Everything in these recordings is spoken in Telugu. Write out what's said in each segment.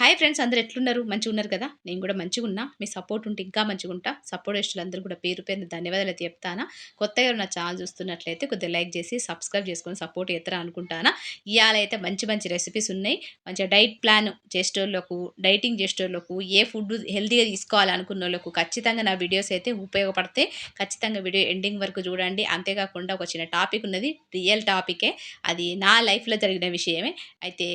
హాయ్ ఫ్రెండ్స్ అందరు ఎట్లున్నారు? మంచిగా ఉన్నారు కదా? నేను కూడా మంచిగా ఉన్నా. మీ సపోర్ట్ ఉంటే ఇంకా మంచిగా ఉంటా. సపోర్ట్ ఇష్టలు అందరూ కూడా పేరు పేరు ధన్యవాదాలు అయితే చెప్తానా. కొత్తగా నా ఛానల్ చూస్తున్నట్లయితే కొద్దిగా లైక్ చేసి సబ్స్క్రైబ్ చేసుకొని సపోర్ట్ చేస్తారా అనుకుంటానా. ఇవాళ అయితే మంచి మంచి రెసిపీస్ ఉన్నాయి. మంచిగా డైట్ ప్లాన్ చేసేటోళ్ళకు డైటింగ్ చేసేటోళ్ళకు ఏ ఫుడ్ హెల్తీగా తీసుకోవాలనుకున్న వాళ్ళకు ఖచ్చితంగా నా వీడియోస్ అయితే ఉపయోగపడతాయి. ఖచ్చితంగా వీడియో ఎండింగ్ వరకు చూడండి. అంతేకాకుండా ఒక చిన్న టాపిక్ ఉన్నది. రియల్ టాపికే. అది నా లైఫ్లో జరిగిన విషయమే. అయితే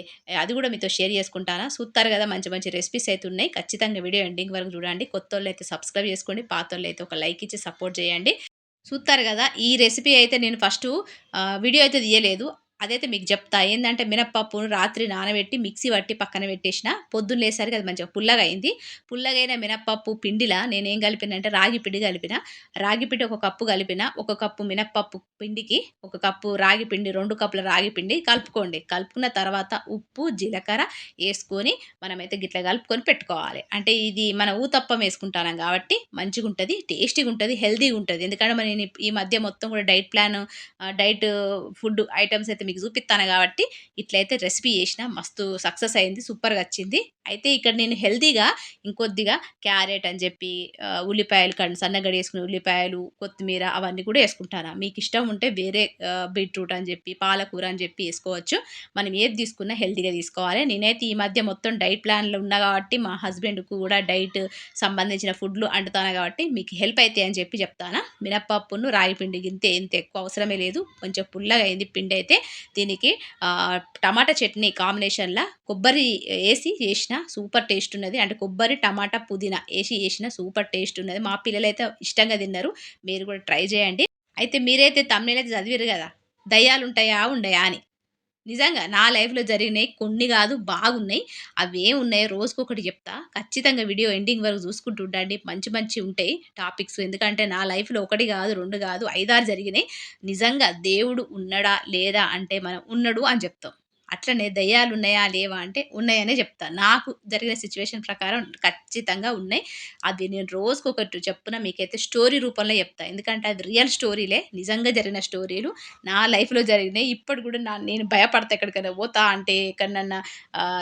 అది కూడా మీతో షేర్ చేసుకుంటానా. సూత్తారుగా కదా మంచి మంచి రెసిపీస్ అయితే ఉన్నాయి. ఖచ్చితంగా వీడియో ఎండింగ్ వరకు చూడండి. కొత్త అయితే సబ్స్క్రైబ్ చేసుకోండి. పాత అయితే ఒక లైక్ ఇచ్చి సపోర్ట్ చేయండి. చూస్తారు కదా ఈ రెసిపీ అయితే నేను ఫస్ట్ వీడియో అయితే తీయలేదు. అదైతే మీకు చెప్తా. ఏంటంటే మినప్పప్పును రాత్రి నానబెట్టి మిక్సీ పట్టి పక్కన పెట్టేసిన పొద్దున్న లేసరికి అది మంచిగా పుల్లగా అయింది పుల్లగైన మినప్పప్పు పిండిలా నేనేం కలిపిన అంటే రాగి పిండి కలిపిన రాగి పిండి ఒక కప్పు కలిపిన ఒక కప్పు మినప్పప్పు పిండికి ఒక కప్పు రాగి పిండి రెండు కప్పుల రాగి పిండి కలుపుకోండి. కలుపుకున్న తర్వాత ఉప్పు జీలకర్ర వేసుకొని మనమైతే గిట్ల కలుపుకొని పెట్టుకోవాలి. అంటే ఇది మన ఊతప్పం వేసుకుంటాం కాబట్టి మంచిగా ఉంటుంది టేస్టీగా ఉంటుంది హెల్తీగా ఉంటుంది ఎందుకంటే మన ఈ మధ్య మొత్తం కూడా diet plan diet food items అయితే మీకు చూపిస్తాను కాబట్టి ఇట్లయితే రెసిపీ చేసిన మస్తు సక్సెస్ అయింది సూపర్గా వచ్చింది. అయితే ఇక్కడ నేను హెల్తీగా ఇంకొద్దిగా క్యారెట్ అని చెప్పి ఉల్లిపాయలు కండి సన్నగడి వేసుకుని ఉల్లిపాయలు కొత్తిమీర అవన్నీ కూడా వేసుకుంటాను. మీకు ఇష్టం ఉంటే వేరే బీట్రూట్ అని చెప్పి పాలకూర అని చెప్పి వేసుకోవచ్చు. మనం ఏది తీసుకున్నా హెల్తీగా తీసుకోవాలి. నేనైతే ఈ మధ్య మొత్తం డైట్ ప్లాన్లో ఉన్నా కాబట్టి మా హస్బెండ్కు కూడా డైట్ సంబంధించిన ఫుడ్లు అంటుతాను కాబట్టి మీకు హెల్ప్ అయితే అని చెప్పి చెప్తాను. మినప్పప్పును రాగి పిండి గింతే ఎంత ఎక్కువ అవసరమే లేదు. కొంచెం పుల్లగా అయింది పిండి అయితే దీనికి టమాటా చట్నీ కాంబినేషన్లో కొబ్బరి వేసి చేసిన సూపర్ టేస్ట్ ఉన్నది. అంటే కొబ్బరి టమాటా పుదీనా వేసి చేసిన సూపర్ టేస్ట్ ఉన్నది. మా పిల్లలు అయితే ఇష్టంగా తిన్నారు. మీరు కూడా ట్రై చేయండి. అయితే మీరైతే తమిళైతే చదివారు కదా? దయ్యాలు ఉంటాయా ఉండయా అని. నిజంగా నా లైఫ్లో జరిగినాయి కొన్ని కాదు బాగున్నాయి. అవి ఏమున్నాయో రోజుకొకటి చెప్తా. ఖచ్చితంగా వీడియో ఎండింగ్ వరకు చూసుకుంటూ ఉండండి. మంచి మంచి ఉంటాయి టాపిక్స్. ఎందుకంటే నా లైఫ్లో ఒకటి కాదు రెండు కాదు ఐదారు జరిగినాయి. నిజంగా దేవుడు ఉన్నాడా లేదా అంటే మనం ఉన్నాడు అని చెప్తాం. అట్లనే దయ్యాలు ఉన్నాయా లేవా అంటే ఉన్నాయనే చెప్తాను నాకు జరిగిన సిచ్యువేషన్ ప్రకారం ఖచ్చితంగా ఉన్నాయి. అది నేను రోజుకు ఒకటి చెప్పున మీకైతే స్టోరీ రూపంలో చెప్తాను ఎందుకంటే అది రియల్ స్టోరీలే నిజంగా జరిగిన స్టోరీలు నా లైఫ్లో జరిగినాయి. ఇప్పటి కూడా నా నేను భయపడతా ఎక్కడికైనా పోతా అంటే ఎక్కడన్నా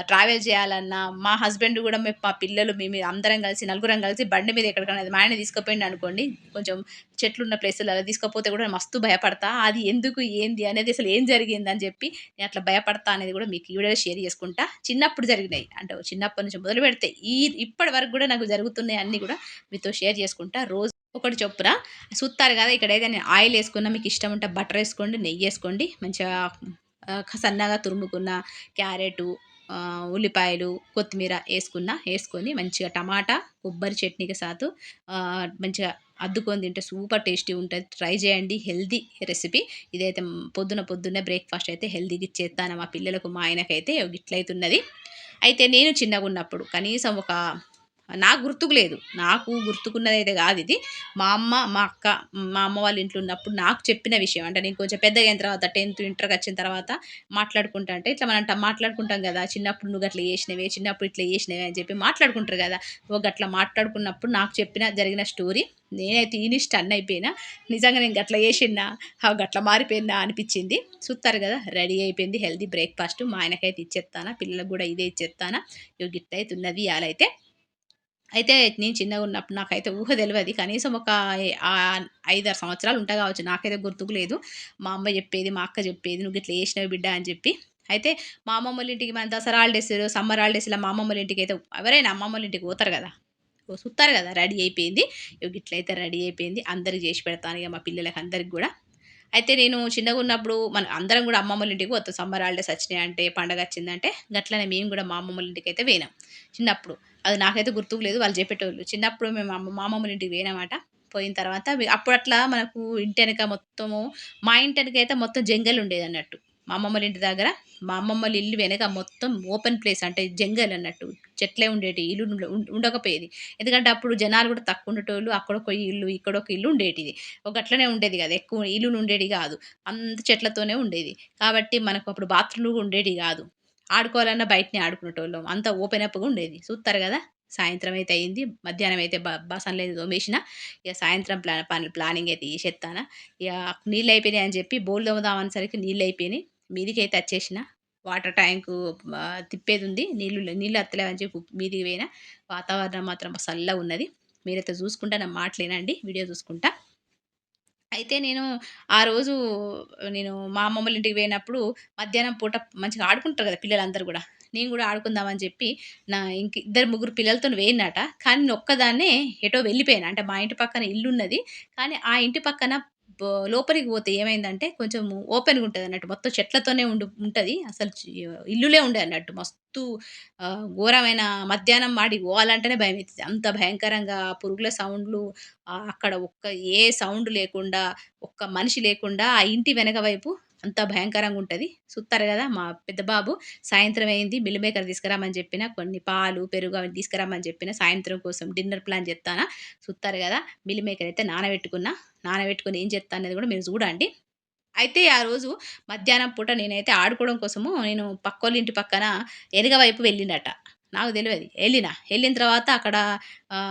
ట్రావెల్ చేయాలన్నా మా హస్బెండ్ కూడా మా పిల్లలు మేము అందరం కలిసి నలుగురం కలిసి బండి మీద ఎక్కడికైనా మా ఆయన తీసుకుపోయింది అనుకోండి కొంచెం చెట్లు ఉన్న ప్లేసులు అలా తీసుకపోతే కూడా మస్తు భయపడతా. అది ఎందుకు ఏంది అనేది అసలు ఏం జరిగింది అని చెప్పి నేను అట్లా భయపడతా అనేది కూడా మీకు ఈ వీడియో షేర్ చేసుకుంటా. చిన్నప్పుడు జరిగినాయి. అంటే చిన్నప్పటి నుంచి మొదలు పెడితే ఈ ఇప్పటి వరకు కూడా నాకు జరుగుతున్నాయి అన్నీ కూడా మీతో షేర్ చేసుకుంటా. రోజు ఒకటి చొప్పున చూస్తారు కదా ఇక్కడ ఏదైనా ఆయిల్ వేసుకున్నా మీకు ఇష్టం ఉంటే బటర్ వేసుకోండి నెయ్యి వేసుకోండి మంచిగా సన్నగా తురుముకున్న క్యారెట్ ఉల్లిపాయలు కొత్తిమీర వేసుకున్న వేసుకొని మంచిగా టమాటా కొబ్బరి చట్నీకి సాతు మంచిగా అద్దుకొని తింటే సూపర్ టేస్టీ ఉంటుంది. ట్రై చేయండి. Healthy recipe. ఇదైతే పొద్దున పొద్దున్నే బ్రేక్ఫాస్ట్ అయితే హెల్దీగా ఇచ్చేస్తాను మా పిల్లలకు మా ఆయనకైతే ఇట్లయితున్నది. అయితే నేను చిన్నగా ఉన్నప్పుడు కనీసం ఒక నాకు గుర్తుకు లేదు. నాకు గుర్తుకున్నది అయితే కాదు ఇది. మా అమ్మ మా అక్క మా అమ్మ వాళ్ళ ఇంట్లో ఉన్నప్పుడు నాకు చెప్పిన విషయం. అంటే నేను కొంచెం పెద్దగా అయిన తర్వాత టెన్త్ ఇంటర్కి వచ్చిన తర్వాత మాట్లాడుకుంటా అంటే ఇట్లా మనం మాట్లాడుకుంటాం కదా చిన్నప్పుడు నువ్వు అట్లా చేసినవే చిన్నప్పుడు ఇట్లా చేసినవే అని చెప్పి మాట్లాడుకుంటారు కదా. ఒక అట్లా మాట్లాడుకున్నప్పుడు నాకు చెప్పిన జరిగిన స్టోరీ నేనైతే ఈని స్టన్ అయిపోయినా. నిజంగా నేను గట్ల చేసినా గట్ల మారిపోయిందా అనిపించింది. చూస్తారు కదా రెడీ అయిపోయింది హెల్దీ బ్రేక్ఫాస్ట్. మా ఆయనకైతే ఇచ్చేస్తానా పిల్లలకు కూడా ఇదే ఇచ్చేస్తానా. ఇవి గిట్ట అయితే ఉన్నది ఇవాళైతే అయితే అయితే నేను చిన్నగా ఉన్నప్పుడు నాకైతే ఊహ తెలియదు కనీసం ఒక ఐదారు సంవత్సరాలు ఉంటా కావచ్చు. నాకైతే గుర్తుకు లేదు. మా అమ్మ చెప్పేది మా అక్క చెప్పేది నువ్వు ఇట్లా వేసినవి బిడ్డ అని చెప్పి. అయితే మా అమ్మమ్మల ఇంటికి మన దసరా హాలిడేస్ సమ్మర్ హాలిడేస్ ఇలా మా అమ్మమ్మల ఇంటికి అయితే ఎవరైనా అమ్మమ్మల ఇంటికి పోతారు కదా. చూస్తారు కదా రెడీ అయిపోయింది. ఇట్లయితే రెడీ అయిపోయింది. అందరికి చేసి పెడతాను ఇక మా పిల్లలకి అందరికి కూడా. అయితే నేను చిన్నగా ఉన్నప్పుడు మన అందరం కూడా అమ్మమ్మల ఇంటికి పోతాం. సమ్మర్ హాలిడేస్ వచ్చినాయి అంటే పండగ వచ్చిందంటే గట్లనే మేము కూడా మా అమ్మమ్మల ఇంటికి అయితే పోయినాం. చిన్నప్పుడు. అది నాకైతే గుర్తుకు లేదు. వాళ్ళు చెప్పేటోళ్ళు. చిన్నప్పుడు మేము అమ్మ మా అమ్మమ్మల ఇంటికి పోయినమాట. పోయిన తర్వాత అప్పుడు అట్లా మనకు ఇంటి వెనక మొత్తము మా ఇంటి వెనక అయితే మొత్తం జంగల్ ఉండేది అన్నట్టు. మా అమ్మమ్మల ఇంటి దగ్గర మా అమ్మమ్మల ఇల్లు వెనక మొత్తం ఓపెన్ ప్లేస్ అంటే జంగల్ అన్నట్టు. చెట్లే ఉండేటి ఇల్లు ఉండకపోయేది. ఎందుకంటే అప్పుడు జనాలు కూడా తక్కువ ఉండేటోళ్ళు అక్కడొక ఇల్లు ఇక్కడొక ఇల్లు ఉండేటిది. ఒక అట్లనే ఉండేది కదా. ఎక్కువ ఇల్లు ఉండేది కాదు. అంత చెట్లతోనే ఉండేది. కాబట్టి మనకు అప్పుడు బాత్రూమ్లు ఉండేది కాదు. ఆడుకోవాలన్నా బయటనే ఆడుకునేటోళ్ళం. అంత ఓపెన్ అప్గా ఉండేది. చూస్తారు కదా? సాయంత్రం అయితే అయింది. మధ్యాహ్నం అయితే బసన్ లేదు తోమేసిన. ఇక సాయంత్రం ప్లా పని ప్లానింగ్ అయితే తీసేస్తాను ఇక నీళ్ళు అయిపోయినాయి అని చెప్పి బోల్ తోమదాం నీళ్ళు అయిపోయినాయి. మీదికి అయితే వచ్చేసిన. వాటర్ ట్యాంకు తిప్పేది ఉంది. నీళ్ళు నీళ్ళు అత్తలేవని చెప్పి మీదికి పోయినా. వాతావరణం మాత్రం చల్లగా ఉన్నది. మీరైతే చూసుకుంటా నా మాటలేనండి వీడియో చూసుకుంటా. అయితే నేను ఆ రోజు నేను మా అమ్మమ్మల ఇంటికి పోయినప్పుడు మధ్యాహ్నం పూట మంచిగా ఆడుకుంటారు కదా పిల్లలందరూ కూడా నేను కూడా ఆడుకుందామని చెప్పి నా ఇంక ఇద్దరు, ముగ్గురు పిల్లలతో పోయినట. కానీ నేనొక్కదాన్నే ఎటో వెళ్ళిపోయాను. అంటే మా ఇంటి పక్కన ఇల్లు ఉన్నది కానీ ఆ ఇంటి పక్కన లోపలికి పోతే ఏమైందంటే కొంచెం ఓపెన్‌గా ఉంటుంది అన్నట్టు. మొత్తం చెట్లతోనే ఉండు ఉంటుంది. అసలు ఇల్లులే ఉండే అన్నట్టు. మస్తు ఘోరమైన మధ్యాహ్నం ఆడికి పోవాలంటేనే భయం అవుతుంది అంత భయంకరంగా పురుగుల సౌండ్‌లు అక్కడ ఒక్క ఏ సౌండ్ లేకుండా, ఒక్క మనిషి లేకుండా ఆ ఇంటి వెనక వైపు అంత భయంకరంగా ఉంటుంది సుత్తారు కదా మా పెద్ద బాబు సాయంత్రం అయింది మిల్ మేకర్ తీసుకురమ్మని చెప్పిన. కొన్ని పాలు, పెరుగు అవి తీసుకురమ్మని చెప్పిన. సాయంత్రం కోసం డిన్నర్ ప్లాన్ చెప్తానా సుత్తారు కదా మిల్ మేకర్ అయితే నానబెట్టుకున్నా. నానబెట్టుకుని ఏం జేత్తా అనేది కూడా మీరు చూడండి. అయితే ఆ రోజు మధ్యాహ్నం పూట నేనైతే ఆడుకోవడం కోసము నేను పక్కోళ్ళ ఇంటి పక్కన ఎదుగవైపు వైపు వెళ్ళినట. నాకు తెలియదు వెళ్ళిన వెళ్ళిన తర్వాత అక్కడ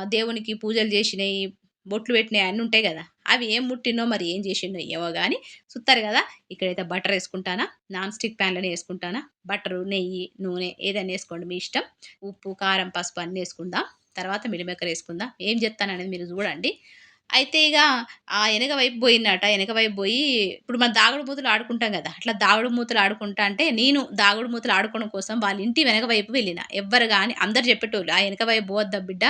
దేవునికి పూజలు చేసినవి బొట్లు పెట్టినయి అన్నీ ఉంటాయి కదా అవి ఏం ముట్టినో మరి ఏం చేసిండో ఏమో కానీ చూస్తారు కదా ఇక్కడైతే బటర్ వేసుకుంటానా నాన్ స్టిక్ ప్యాన్‌లోనే వేసుకుంటానా బటరు, నెయ్యి, నూనె ఏదైనా వేసుకోండి మీ ఇష్టం. ఉప్పు, కారం, పసుపు అన్నీ వేసుకుందాం తర్వాత మిల్ వేసుకుందాం ఏం చెప్తాననేది మీరు చూడండి. అయితే ఇక ఆ వెనక వైపు పోయిందట వెనక వైపు పోయి ఇప్పుడు మనం దాగుడు మూతలు ఆడుకుంటాం కదా అట్లా దాగుడు మూతలు ఆడుకుంటా అంటే నేను దాగుడు మూతలు ఆడుకోవడం కోసం వాళ్ళ ఇంటి వెనక వైపు వెళ్ళిన. ఎవ్వరు కానీ అందరు చెప్పేటోళ్ళు. "ఆ వెనక వైపు పోవద్దా బిడ్డ.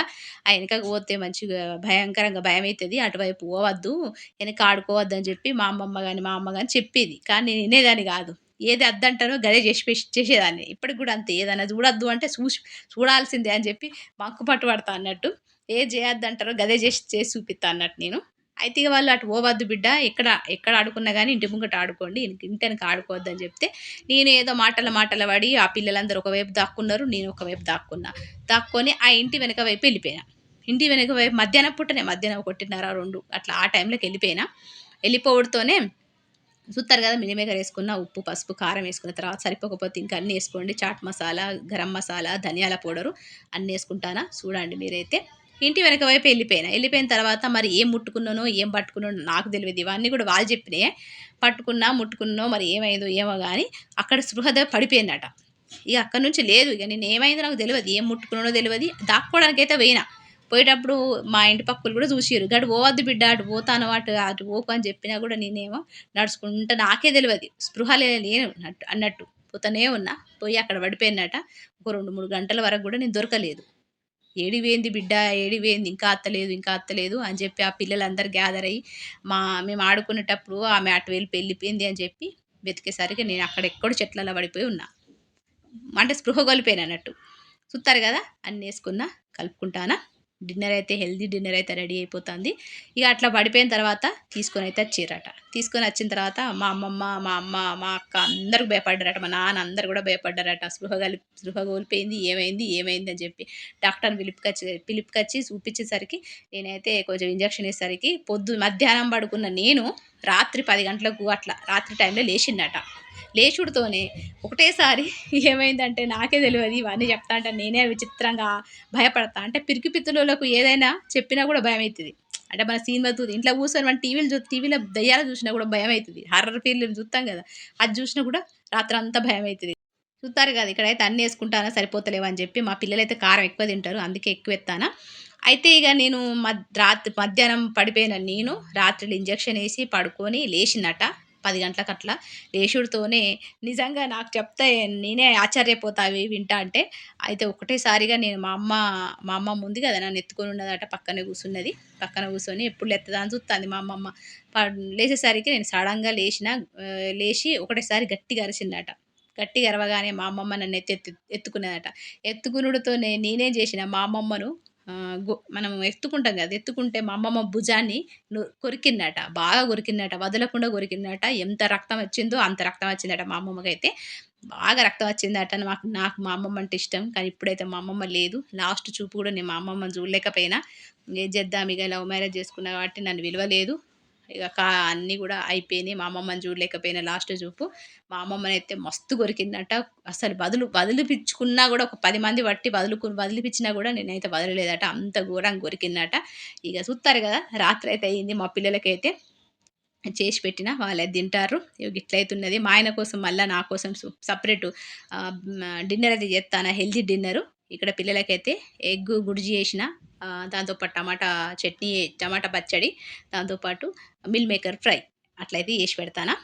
ఆ వెనకకు పోతే మంచిగా భయంకరంగా భయం అవుతుంది అటువైపు పోవద్దు. ఎనక ఆడుకోవద్దని" చెప్పి మా అమ్మమ్మ కానీ మా అమ్మ కానీ చెప్పేది. కానీ నేను ఇనేదాన్ని కాదు ఏది అద్దంటారో గదే చేసి చేసేదాన్ని. ఇప్పటికి కూడా అంతే. ఏదైనా చూడొద్దు అంటే చూసి చూడాల్సిందే అని చెప్పి మంకు పట్టు పడతా అన్నట్టు. ఏది చేయొద్దంటారో గదే చేసి చేసి చూపిస్తా అన్నట్టు నేను. అయితే వాళ్ళు "అటు పోవద్దు బిడ్డ. ఎక్కడ ఎక్కడ ఆడుకున్నా కానీ ఇంటి ముంగట ఆడుకోండి. ఇంటెనక ఆడుకోవద్దని" చెప్తే నేను ఏదో మాటల మాటల పడి ఆ పిల్లలందరూ ఒకవైపు దాక్కున్నారు. నేను ఒకవైపు దాక్కున్నా. దాక్కొని ఆ ఇంటి వెనక వైపు వెళ్ళిపోయినా ఇంటి వెనక వైపు మధ్యాహ్నం పుట్టనే మధ్యాహ్నం 1:30, 2 అట్లా ఆ టైంలోకి వెళ్ళిపోయినా వెళ్ళిపోవడంతోనే చూత్తారు కదా మిల్ వేసుకున్న ఉప్పు, పసుపు, కారం వేసుకున్న తర్వాత సరిపోకపోతే ఇంకా అన్నీ వేసుకోండి చాట్ మసాలా, గరం మసాలా, ధనియాల పౌడరు అన్నీ వేసుకుంటానా చూడండి మీరైతే. ఇంటి వెనక వైపు వెళ్ళిపోయినా వెళ్ళిపోయిన తర్వాత మరి ఏం ముట్టుకున్నానో, ఏం పట్టుకున్నానో నాకు తెలియదు ఇవన్నీ కూడా వాళ్ళు చెప్పినాయి పట్టుకున్నా, ముట్టుకున్నో మరి ఏమైందో ఏమో కానీ అక్కడ స్పృహద పడిపోయిందట. ఇక అక్కడి నుంచి లేదు. ఇక నేను ఏమైందో నాకు తెలియదు ఏం ముట్టుకున్నానో తెలియదు దాక్కోవడానికైతే పోయినా. పోయేటప్పుడు మా ఇంటి పక్కలు కూడా చూసిరు గడు పోవద్దు బిడ్డ. అటు పోతాను అటు అటు పోకు" అని చెప్పినా కూడా నేనేమో నడుచుకుంటా నాకే తెలియదు స్పృహ లేను అన్నట్టు అన్నట్టు. పోతనే ఉన్నా. పోయి అక్కడ పడిపోయినట ఒక 2, 3 గంటల వరకు కూడా నేను దొరకలేదు. ఏడివేంది బిడ్డ? ఏడివేంది ఇంకా అత్తలేదు, ఇంకా అత్తలేదు" అని చెప్పి ఆ పిల్లలందరూ గ్యాదర్ అయ్యి మా మేము ఆడుకునేటప్పుడు ఆమె అటు వెళ్ళి వెళ్ళిపోయింది అని చెప్పి వెతికేసరికి నేను అక్కడ ఎక్కడో చెట్లలో పడిపోయి ఉన్నా. అంటే స్పృహ కోల్పోయానన్నట్టు. చూత్తారు కదా అన్నీ వేసుకున్నా కలుపుకుంటానా. డిన్నర్ అయితే హెల్తీ డిన్నర్ అయితే రెడీ అయిపోతుంది ఇక అట్లా పడిపోయిన తర్వాత తీసుకొని అయితే వచ్చారట తీసుకొని వచ్చిన తర్వాత మా అమ్మమ్మ, మా అమ్మ, మా అక్క అందరూ భయపడ్డారట. మా నాన్న అందరూ కూడా భయపడ్డారట. స్పృహ గలి స్పృహ కోల్పోయింది. ఏమైంది? ఏమైంది? అని చెప్పి డాక్టర్‌ని పిలుపుకొచ్చి పిలుపుకొచ్చి చూపించేసరికి నేనైతే కొంచెం ఇంజెక్షన్ వేసేసరికి పొద్దు మధ్యాహ్నం పడుకున్న నేను రాత్రి పది గంటలకు అట్లా రాత్రి టైంలో లేచిందట. లేచుడుతోనే ఒకటేసారి ఏమైందంటే నాకే తెలియదు ఇవన్నీ చెప్తా అంటే నేనే విచిత్రంగా భయపడతా. అంటే పిరికి పిత్తులకు ఏదైనా చెప్పినా భయం అవుతుంది అంటే మన సినిమా చూ ఇంట్లో కూర్చొని మన టీవీలు చూ టీవీలో దయ్యాలు చూసినా కూడా భయం అవుతుంది హర్రర్ ఫీల్ చూస్తాం కదా అది చూసినా గూడా రాత్రంతా చూస్తారు కదా ఇక్కడ ఇక్కడైతే అన్నీ వేసుకుంటానా సరిపోతలేవు అని చెప్పి మా పిల్లలైతే కారం ఎక్కువ తింటారు. అందుకే ఎక్కువ ఎత్తానా అయితే ఇక నేను మద్ రాత్రి మధ్యాహ్నం పడిపోయిన నేను రాత్రిలో ఇంజెక్షన్ వేసి పడుకొని లేచినట. పది గంటలకు అట్లా లేచుడితోనే నిజంగా నాకు చెప్తే నేనే ఆశ్చర్యపోతా అవి వింటాంటే. అయితే ఒకటేసారిగా నేను మా అమ్మ మా అమ్మమ్మ ఉంది కదా నన్ను ఎత్తుకొని ఉన్నదట. పక్కనే కూర్చున్నది పక్కన కూర్చొని ఎప్పుడు లేత్తదా అని చూత్తాంది మా అమ్మమ్మ. లేచేసరికి నేను సడన్గా లేచిన. లేచి ఒకటేసారి గట్టిగా అరిచిందట. గట్టిగా అరవగానే మా అమ్మమ్మ నన్ను ఎత్తి ఎత్తు ఎత్తుకున్నదట. ఎత్తుకునుడుతోనే నేనేం చేసిన మా అమ్మమ్మను మనం ఎత్తుకుంటాం కదా ఎత్తుకుంటే మా అమ్మమ్మ భుజాన్ని కొరికిందట. బాగా కొరికిందట. వదలకుండా కొరికిందట. ఎంత రక్తం వచ్చిందో అంత రక్తం వచ్చిందట మా అమ్మమ్మకైతే. బాగా రక్తం వచ్చిందట. నాకు నాకు మా అమ్మమ్మ అంటే ఇష్టం. కానీ ఇప్పుడైతే మా అమ్మమ్మ లేదు. లాస్ట్ చూపు కూడా నేను మా అమ్మమ్మని చూడలేకపోయినా. ఏం చేద్దాం ఇక లవ్ మ్యారేజ్ చేసుకున్నా కాబట్టి నన్ను విలువలేదు. ఇక కా అన్నీ కూడా అయిపోయినాయి. మా అమ్మమ్మని చూడలేకపోయినా లాస్ట్ చూపు. మా అమ్మమ్మని అయితే మస్తు కొరికిందట. అసలు బదులు వదిలిపించుకున్నా కూడా ఒక పది మంది పట్టి వదులుకు వదిలిపిచ్చినా కూడా నేనైతే వదలలేదట. అంత ఘోరంగా కొరికిందట. ఇగ చూత్తారు రాత్రి అయితే అయింది మా పిల్లలకైతే. చేసి పెట్టిన వాళ్ళే తింటారు ఇగో ఇట్లయితున్నది మా ఆయన కోసం మళ్ళీ నా కోసం సపరేట్ డిన్నర్ అయితే చేస్తాను హెల్తీ డిన్నరు ఇక్కడ పిల్లలకైతే ఎగ్ గుడిజి చేసిన దాంతోపాటు టమాటా చట్నీ టమాటా పచ్చడి దాంతోపాటు మిల్ మేకర్ ఫ్రై అట్లయితే చేసి పెడతానా?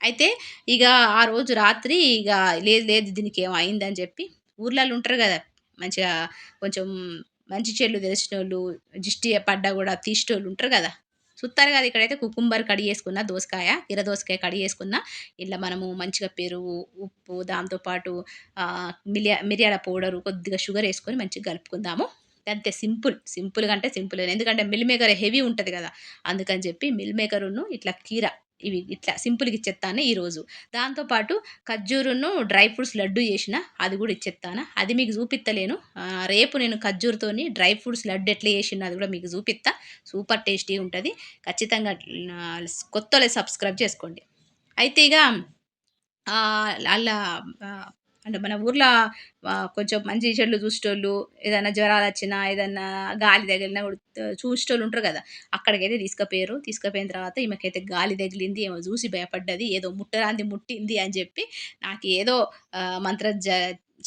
అయితే ఇక ఆ రోజు రాత్రి ఇక లేదు లేదు దీనికి ఏమైందని చెప్పి ఊర్లలో ఉంటారు కదా మంచిగా కొంచెం మంచి చెట్లు తెలిసిన వాళ్ళు దిష్టి పడ్డ కూడా తీసేటోళ్ళు ఉంటారు కదా. చూస్తారు కదా ఇక్కడైతే కుకుంబర్ కడిగి వేసుకున్న దోసకాయ ఇర దోసకాయ కడిగి వేసుకున్న ఇలా మనము మంచిగా పెరుగు ఉప్పు దాంతోపాటు మిరియా మిరియాల పౌడరు కొద్దిగా షుగర్ వేసుకొని మంచిగా కలుపుకుందాము. అంతే సింపుల్ సింపుల్గా అంటే సింపుల్ ఎందుకంటే మిల్ మేకర్ హెవీ ఉంటుంది కదా. అందుకని చెప్పి మిల్ మేకరును ఇట్లా కీర ఇవి ఇట్లా సింపుల్గా ఇచ్చేస్తాను ఈరోజు. దాంతోపాటు ఖర్జూరును డ్రై ఫ్రూట్స్ లడ్డు చేసిన అది కూడా ఇచ్చేస్తాను అది మీకు చూపిస్తలేను రేపు నేను ఖర్జూరుతోని డ్రై ఫ్రూట్స్ లడ్డు ఎట్లా చేసిన అది కూడా మీకు చూపిస్తా సూపర్ టేస్టీ ఉంటుంది. ఖచ్చితంగా కొత్తలే సబ్స్క్రైబ్ చేసుకోండి. అయితే ఇక అలా అంటే మన ఊర్లో కొంచెం మంచి చెట్లు చూసేటోళ్ళు ఏదైనా జ్వరాలు వచ్చినా ఏదన్నా గాలి తగిలినా కూడా చూసేటోళ్ళు ఉంటారు కదా. అక్కడికైతే తీసుకుపోయారు. తీసుకుపోయిన తర్వాత ఈమెకైతే గాలి తగిలింది ఏమో చూసి భయపడ్డది. ఏదో ముట్టరాంది ముట్టింది అని చెప్పి నాకు ఏదో మంత్ర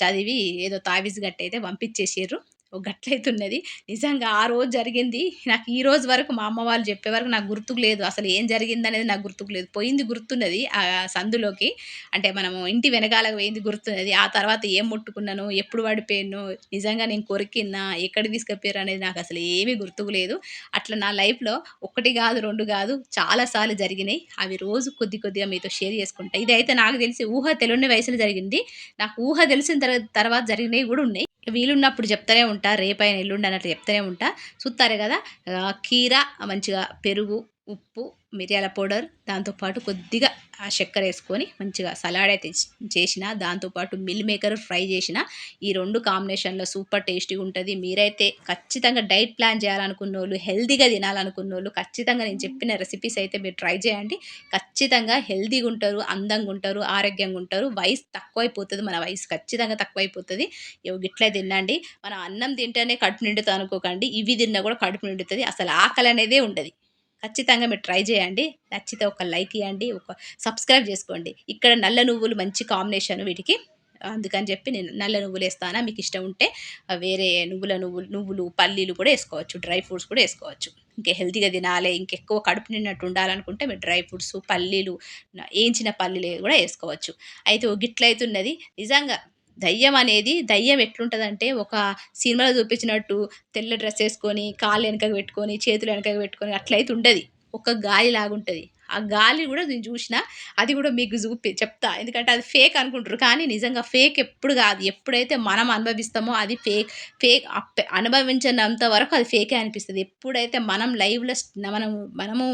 చదివి ఏదో తావిజ్ గట్టయితే పంపించేసారు గట్లయితున్నది. నిజంగా ఆ రోజు జరిగింది. నాకు ఈ రోజు వరకు మా అమ్మ వాళ్ళు చెప్పే వరకు నాకు గుర్తుకు లేదు. అసలు ఏం జరిగింది అనేది నాకు గుర్తుకు లేదు. పోయింది గుర్తున్నది ఆ సందులోకి. అంటే మనము ఇంటి వెనకాల పోయింది గుర్తున్నది. ఆ తర్వాత ఏం ముట్టుకున్నాను? ఎప్పుడు పడిపోయాను? నిజంగా నేను కొరికిన్నా ఎక్కడ తీసుకుపోయారు అనేది నాకు అసలు ఏమీ గుర్తుకు లేదు. అట్లా నా లైఫ్లో ఒకటి కాదు రెండు కాదు చాలాసార్లు జరిగినాయి. అవి రోజు కొద్ది కొద్దిగా మీతో షేర్ చేసుకుంటా. ఇదైతే నాకు తెలిసి ఊహ తెలియని వయసులో జరిగింది. నాకు ఊహ తెలిసిన తర్వాత జరిగినవి కూడా ఉన్నాయి. వీలున్నప్పుడు చెప్తూనే ఉంటా రేపైన ఎల్లుండి అన్నట్టు చెప్తూనే ఉంటా. చూస్తారు కదా? కీర మంచిగా పెరుగు ఉప్పు మిరియాల పౌడర్ దాంతోపాటు కొద్దిగా ఆ చక్కెర వేసుకొని మంచిగా సలాడ్ అయితే చే- చేసిన దాంతోపాటు మిల్ మేకర్ ఫ్రై చేసిన ఈ రెండు కాంబినేషన్లో సూపర్ టేస్టీగా ఉంటుంది. మీరైతే ఖచ్చితంగా డైట్ ప్లాన్ చేయాలనుకున్న వాళ్ళు హెల్తీగా తినాలనుకున్న వాళ్ళు ఖచ్చితంగా నేను చెప్పిన రెసిపీస్ అయితే మీరు ట్రై చేయండి. ఖచ్చితంగా హెల్తీగా ఉంటారు అందంగా ఉంటారు ఆరోగ్యంగా ఉంటారు. వయసు తక్కువైపోతుంది మన వయసు ఖచ్చితంగా తక్కువైపోతుంది. ఇవి గిట్లే తినండి. మనం అన్నం తింటేనే కడుపు నిండుతా అనుకోకండి. ఇవి తిన్నా కూడా కడుపు నిండుతుంది. అసలు ఆకలి అనేదే ఉండదు. ఖచ్చితంగా మీరు ట్రై చేయండి. నచ్చితే ఒక లైక్ ఇవ్వండి ఒక సబ్స్క్రైబ్ చేసుకోండి. ఇక్కడ నల్ల నువ్వులు మంచి కాంబినేషన్ వీటికి. అందుకని చెప్పి నేను నల్ల నువ్వులు వేస్తానా మీకు ఇష్టం ఉంటే వేరే నువ్వుల నువ్వులు నువ్వులు పల్లీలు కూడా వేసుకోవచ్చు. డ్రై ఫ్రూట్స్ కూడా వేసుకోవచ్చు. ఇంకా హెల్తీగా తినాలి. ఇంకెక్కువ కడుపు నిన్నట్టు ఉండాలనుకుంటే మీరు డ్రై ఫ్రూట్స్ పల్లీలు వేయించిన పల్లీలు కూడా వేసుకోవచ్చు. అయితే గిట్లయితున్నది నిజంగా దయ్యం అనేది దయ్యం ఎట్లుంటుందంటే ఒక సినిమాలో చూపించినట్టు తెల్ల డ్రెస్ వేసుకొని కాళ్ళు వెనకకు పెట్టుకొని చేతులు వెనకకు పెట్టుకొని అట్లయితే ఉండదు ఒక గాలి లాగుంటుంది. ఆ గాలి కూడా నేను చూసిన అది కూడా మీకు చూపి చెప్తా. ఎందుకంటే అది ఫేక్ అనుకుంటారు కానీ నిజంగా ఫేక్ ఎప్పుడు కాదు. ఎప్పుడైతే మనం అనుభవిస్తామో అది ఫేక్ ఫేక్ అనుభవించినంత వరకు అది ఫేకే అనిపిస్తుంది. ఎప్పుడైతే మనం లైవ్లో మనం మనము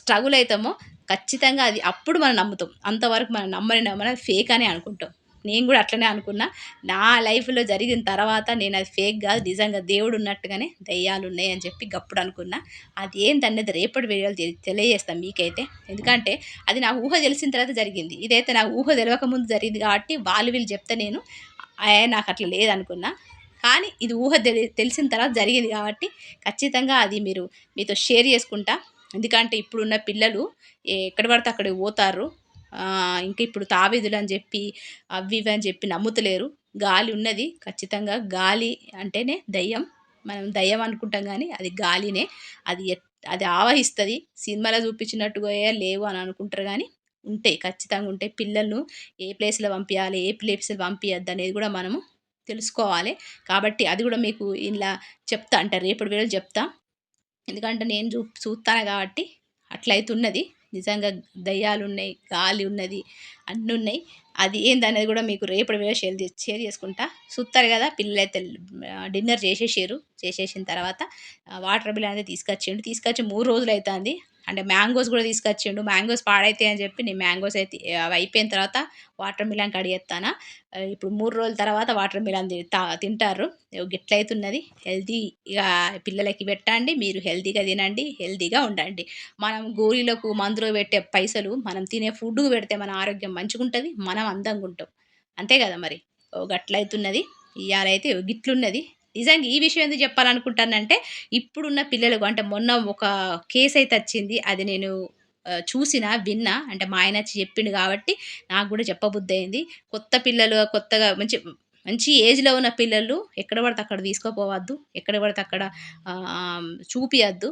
స్ట్రగుల్ అవుతామో ఖచ్చితంగా అది అప్పుడు మనం నమ్ముతాం. అంతవరకు మనం నమ్మని నమ్మని ఫేక్ అని అనుకుంటాం. నేను కూడా అట్లనే అనుకున్నా. నా లైఫ్లో జరిగిన తర్వాత నేను అది ఫేక్ కాదు నిజంగా దేవుడు ఉన్నట్టుగానే దయ్యాలు ఉన్నాయి అని చెప్పి గప్పుడు అనుకున్నా. అది ఏంటనేది రేపటి వీడియోలు తెలియజేస్తాను మీకైతే. ఎందుకంటే అది నాకు ఊహ తెలిసిన తర్వాత జరిగింది. ఇదైతే నాకు ఊహ తెలియక ముందు జరిగింది కాబట్టి వాళ్ళు వీళ్ళు చెప్తే నేను నాకు అట్లా లేదనుకున్నా. కానీ ఇది ఊహ తెలి తెలిసిన తర్వాత జరిగింది కాబట్టి ఖచ్చితంగా అది మీరు మీతో షేర్ చేసుకుంటా. ఎందుకంటే ఇప్పుడున్న పిల్లలు ఏ- ఎక్కడ పడితే అక్కడికి పోతారు. ఇంకా ఇప్పుడు తాబేదులు అని చెప్పి అవి ఇవి అని చెప్పి నమ్ముతలేరు. గాలి ఉన్నది ఖచ్చితంగా గాలి అంటేనే దయ్యం. మనం దయ్యం అనుకుంటాం కానీ అది గాలినే. అది ఎట్ అది ఆవహిస్తుంది. సినిమాలో చూపించినట్టుగా లేవు అని అనుకుంటారు కానీ ఉంటాయి ఖచ్చితంగా ఉంటాయి పిల్లలను ఏ ప్లేస్లో పంపించాలి ఏ ప్లేస్లో పంపించద్దు అనేది కూడా మనము తెలుసుకోవాలి. కాబట్టి అది కూడా మీకు ఇలా చెప్తా అంటారు రేపటి వేళ చెప్తా. ఎందుకంటే నేను చూ చూస్తాను కాబట్టి అట్లయితున్నది. నిజంగా దయ్యాలు ఉన్నాయి గాలి ఉన్నది అన్నీ ఉన్నాయి అది ఏందనేది కూడా మీకు రేపటి వేళ షేర్ షేర్ చేసుకుంటా. చూస్తారు కదా పిల్లలైతే డిన్నర్ చేసేసారు చేసేసిన తర్వాత వాటర్ బిల్ అనేది తీసుకొచ్చిండు. తీసుకొచ్చి మూడు రోజులు అవుతుంది అంటే మ్యాంగోస్ కూడా తీసుకొచ్చిండు. మ్యాంగోస్ పాడైతే అని చెప్పి నేను మ్యాంగోస్ అయితే అవి అయిపోయిన తర్వాత వాటర్ మిలన్ కడిగేస్తాను ఇప్పుడు మూడు రోజుల తర్వాత వాటర్ మిలన్ తింటారు. గిట్లయితున్నది హెల్తీ ఇక పిల్లలకి పెట్టండి. మీరు హెల్తీగా తినండి. హెల్తీగా ఉండండి. మనం గోళీలకు మందులు పెట్టే పైసలు మనం తినే ఫుడ్కు పెడితే మన ఆరోగ్యం మంచిగా ఉంటుంది మనం అందంగా ఉంటాం అంతే కదా మరి? ఓ గట్లయితున్నది అయితే గిట్లున్నది. నిజంగా ఈ విషయం ఎందుకు చెప్పాలనుకుంటానంటే ఇప్పుడున్న పిల్లలకు అంటే మొన్న ఒక కేసు అయితే వచ్చింది. అది నేను చూసిన విన్నా. అంటే మా ఆయన వచ్చి చెప్పిండు కాబట్టి నాకు కూడా చెప్పబుద్ధి అయింది కొత్త పిల్లలు కొత్తగా మంచి మంచి ఏజ్లో ఉన్న పిల్లలు ఎక్కడ పడితే అక్కడ తీసుకోపోవద్దు. ఎక్కడ పడితే అక్కడ చూపియద్దు.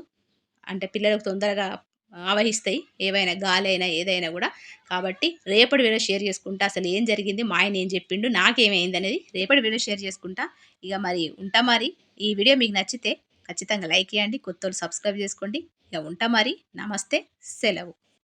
అంటే పిల్లలకు తొందరగా ఆవహిస్తాయి. ఏవైనా గాలి అయినా ఏదైనా కూడా. కాబట్టి రేపటి వీడియో షేర్ చేసుకుంటా. అసలు ఏం జరిగింది? మా ఆయన ఏం చెప్పిండు? నాకేమైంది అనేది రేపటి వీడియో షేర్ చేసుకుంటా. ఇక మరి ఉంటా మరి. ఈ వీడియో మీకు నచ్చితే ఖచ్చితంగా లైక్ చేయండి. కొత్త సబ్స్క్రైబ్ చేసుకోండి. ఇక ఉంటా మరి. నమస్తే. సెలవు.